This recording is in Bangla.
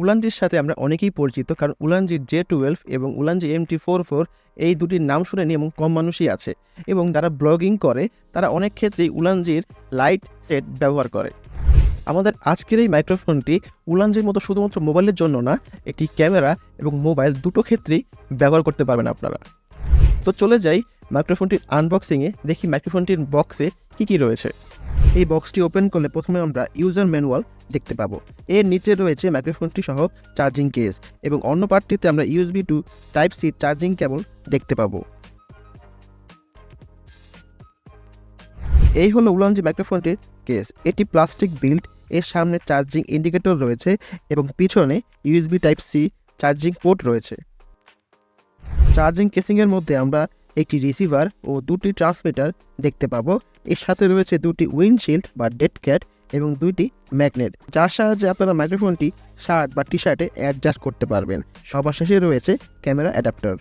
উলানজির সাথে আমরা অনেকেই পরিচিত, কারণ উলানজির জে টুয়েলভ এবং Ulanzi M T four four এই দুটির নাম শুনেনি এবং কম মানুষই আছে এবং যারা ব্লগিং করে, তারা অনেক ক্ষেত্রেই উলানজির লাইট সেট ব্যবহার করে। আমাদের আজকের এই মাইক্রোফোনটি উলানজির মতো শুধুমাত্র মোবাইলের জন্য না, একটি ক্যামেরা এবং মোবাইল দুটো ক্ষেত্রেই ব্যবহার করতে পারবেন আপনারা। তো চলে যাই মাইক্রোফোনটির আনবক্সিংয়ে দেখি মাইক্রোফোনটির বক্সে কী কী রয়েছে। এই বক্সটি ওপেন করলে প্রথমে আমরা ইউজার ম্যানুয়াল দেখতে পাবো। এর নিচে রয়েছে মাইক্রোফোনটি সহ চার্জিং কেস এবং অন্য পার্টটিতে আমরা USB to type C charging cable দেখতে পাবো। এই হলো উলানজি মাইক্রোফোনটির কেস এটি প্লাস্টিক বিল্ড এর সামনে চার্জিং ইন্ডিকেটর রয়েছে এবং পিছনে USB type C charging port রয়েছে। চার্জিং কেসিংয়ের মধ্যে আমরা একটি রিসিভার ও দুটি ট্রান্সমিটার দেখতে পাবো। এর সাথে রয়েছে দুটি উইন্ডশিল্ড বা ডেড ক্যাট এবং দুইটি ম্যাগনেট যার সাহায্যে আপনারা মাইক্রোফোনটি শার্ট বা টি শার্টে অ্যাডজাস্ট করতে পারবেন। সবার শেষে রয়েছে ক্যামেরা অ্যাডাপ্টার